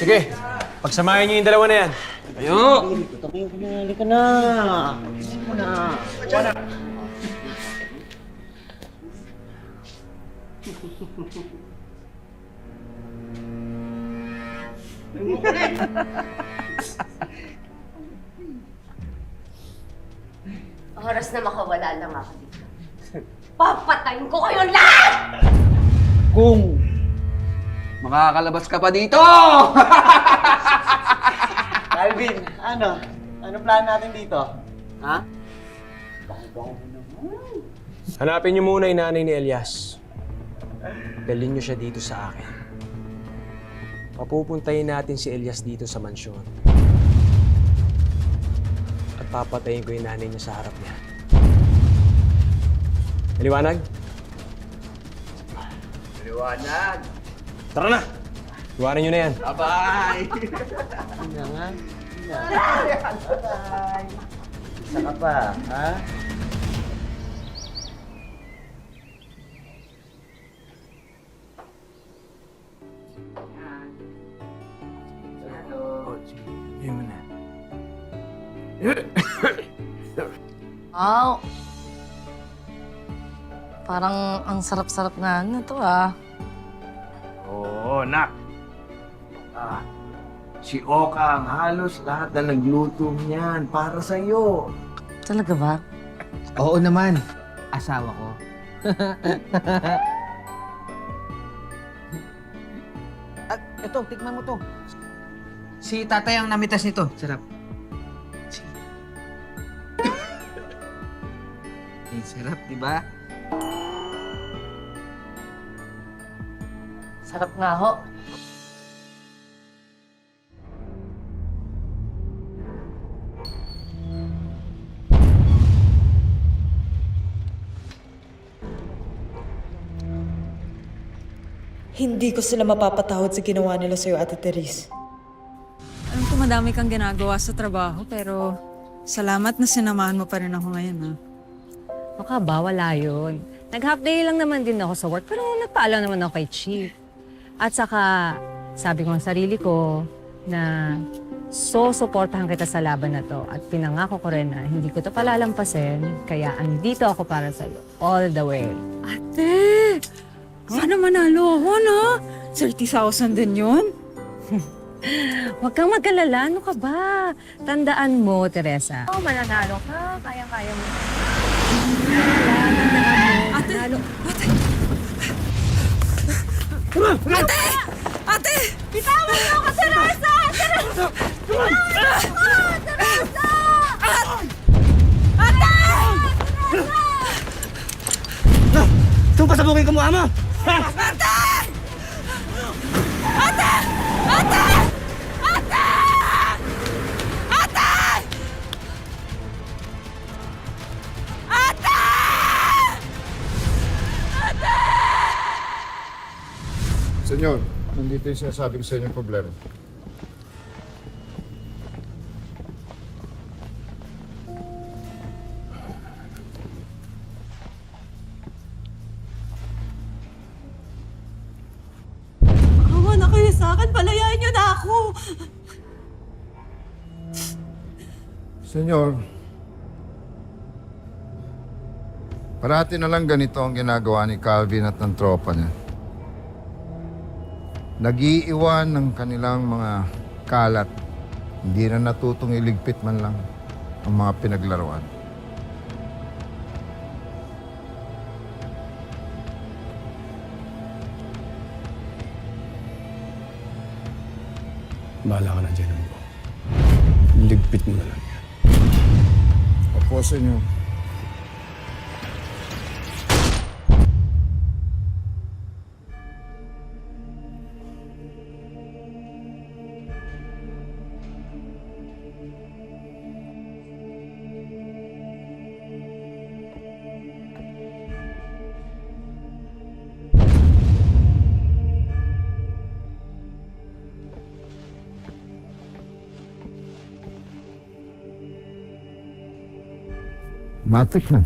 Sige, pagsamahin niyo yung dalawa na yan. Ayo! Tutukin ka na, halika na. Isip mo na. Oras na makawala lang ako dito. Papatayin ko kayong lahat! Kung makakalabas ka pa dito! Calvin, ano? Ano plan natin dito? Ha? Hanapin niyo muna yung nanay ni Elias. Dalhin niyo siya dito sa akin. Papupuntayin natin si Elias dito sa mansyon. At papatayin ko yung nanay niya sa harap niya. Maliwanag? Liwanag! Tara na! Iwanan niyo na yan. Bye-bye! Hindi nga. Bye-bye. Isa ka pa, ha? Wow. Parang ang sarap-sarap na ano to ah. Oo, nak. Ah, si Oka ang halos lahat na nagluto niyan para sa iyo. Talaga ba? Oo naman. Asawa ko. At ito, tikman mo to. Si tatay ang namitas nito. Sarap. Si... eh, sarap, di ba? Sarap nga ho. Hindi ko sila mapapatawad sa ginawa nila sa'yo, Ate Therese. Alam ko madami kang ginagawa sa trabaho, pero salamat na sinamahan mo pa rin ako ngayon, ha? Baka ba, wala yun. Nag-half day lang naman din ako sa work, pero nagpaalam naman ako kay Chief. At saka, sabi ko ng sarili ko na so suportahan kita sa laban na to at pinangako ko rin na hindi ko to palalampasin, kaya andito ako para sa'yo, all the way. Ate! Sana manalo ako, no? 30,000 din yun? Huwag kang mag-alala, ano ka ba? Tandaan mo, Teresa. Oh, mananalo ka, kaya-kaya mo. Ate! Ate! Ate! Ate! Bitawan mo ako, Teresa! Teresa! Bitawan mo ako, Teresa! Ito pasabukin ko mo, ama! Senyor, nandito yung sinasabi ko sa inyo problema. Awa na kayo sa akin, palayain niyo na ako! Senyor, parati na lang ganito ang ginagawa ni Calvin at ng tropa niya. Nag-iiwan ng kanilang mga kalat. Hindi na natutong iligpit man lang ang mga pinaglaruan. Bahala ka na dyan. Ligpit mo na lang yan. Opo, senyor. ማጥቅም